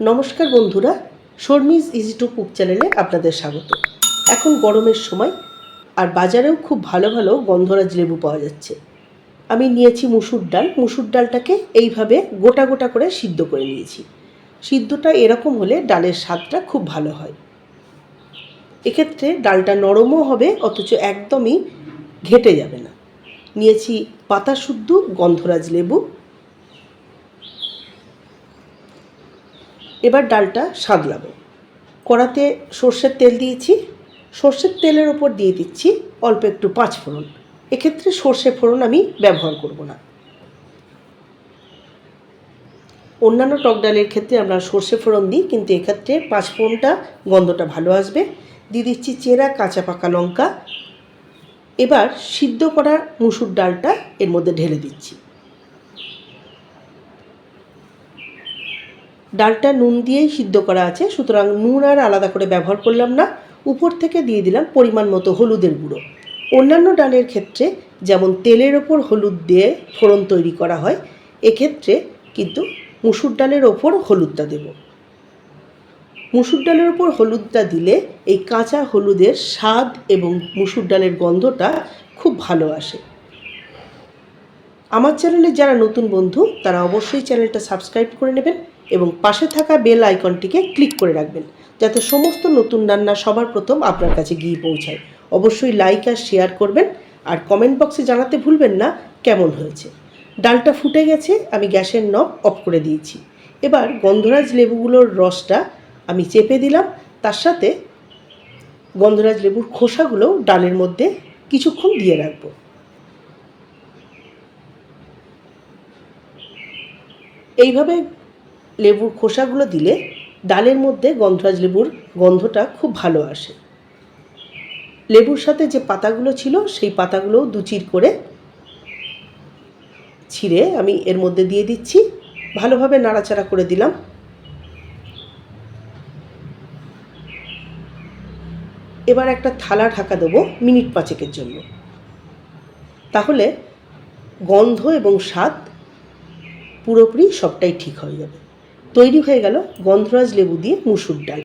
নমস্কার বন্ধুরা, Sharmi's easy to cook চ্যানেলে আপনাদের স্বাগত। এখন গরমের সময়, আর বাজারেও খুব ভালো ভালো গন্ধরাজ লেবু পাওয়া যাচ্ছে। আমি নিয়েছি মুসুর ডাল। মুসুর ডালটাকে এইভাবে গোটা গোটা করে সিদ্ধ করে নিয়েছি। সিদ্ধটা এরকম হলে ডালের স্বাদটা খুব ভালো হয়। এক্ষেত্রে ডালটা নরমও হবে, অথচ একদমই ঘেটে যাবে না। নিয়েছি পাতা শুদ্ধ গন্ধরাজ লেবু। এবার ডালটা সাদলাবো কড়াতে সর্ষের তেল দিয়েছি। সর্ষের তেলের ওপর দিয়ে দিচ্ছি অল্প একটু পাঁচ ফোড়ন। এক্ষেত্রে সর্ষে ফোড়ন আমি ব্যবহার করব না। অন্যান্য টক ডালের ক্ষেত্রে আমরা সর্ষে ফোড়ন দিই, কিন্তু এক্ষেত্রে পাঁচ ফোড়নটা গন্ধটা ভালো আসবে। দিয়ে দিচ্ছি চেরা, কাঁচা পাকা লঙ্কা। এবার সিদ্ধ করা মুসুর ডালটা এর মধ্যে ঢেলে দিচ্ছি। ডালটা নুন দিয়েই সিদ্ধ করা আছে, সুতরাং নুন আর আলাদা করে ব্যবহার করলাম না। উপর থেকে দিয়ে দিলাম পরিমাণ মতো হলুদের গুঁড়ো। অন্যান্য ডালের ক্ষেত্রে যেমন তেলের ওপর হলুদ দিয়ে ফোড়ন তৈরি করা হয়, এক্ষেত্রে কিন্তু মুসুর ডালের ওপর হলুদটা দেব। মুসুর ডালের ওপর হলুদটা দিলে এই কাঁচা হলুদের স্বাদ এবং মুসুর ডালের গন্ধটা খুব ভালো আসে। আমার চ্যানেলে যারা নতুন বন্ধু, তারা অবশ্যই চ্যানেলটা সাবস্ক্রাইব করে নেবেন। এবং পাশে থাকা বেল আইকনটিকে ক্লিক করে রাখবেন, যাতে সমস্ত নতুন রান্না সবার প্রথম আপনার কাছে গিয়ে পৌঁছায়। অবশ্যই লাইক আর শেয়ার করবেন, আর কমেন্ট বক্সে জানাতে ভুলবেন না কেমন হয়েছে। ডালটা ফুটে গেছে, আমি গ্যাসের নব অফ করে দিয়েছি। এবার গন্ধরাজ লেবুগুলোর রসটা আমি চেপে দিলাম, তার সাথে গন্ধরাজ লেবুর খোসাগুলো ডালের মধ্যে কিছুক্ষণ দিয়ে রাখব। এইভাবে লেবুর খোসাগুলো দিলে ডালের মধ্যে গন্ধরাজ লেবুর গন্ধটা খুব ভালো আসে। লেবুর সাথে যে পাতাগুলো ছিল, সেই পাতাগুলো দুচির করে ছিঁড়ে আমি এর মধ্যে দিয়ে দিচ্ছি। ভালোভাবে নাড়াচাড়া করে দিলাম। এবার একটা থালা ঢাকা দেবো মিনিট পাঁচেকের জন্য। তাহলে গন্ধ এবং স্বাদ পুরোপুরি সবটাই ঠিক হয়ে যাবে। তৈরি হয়ে গেল গন্ধরাজ লেবু দিয়ে মুসুর ডাল।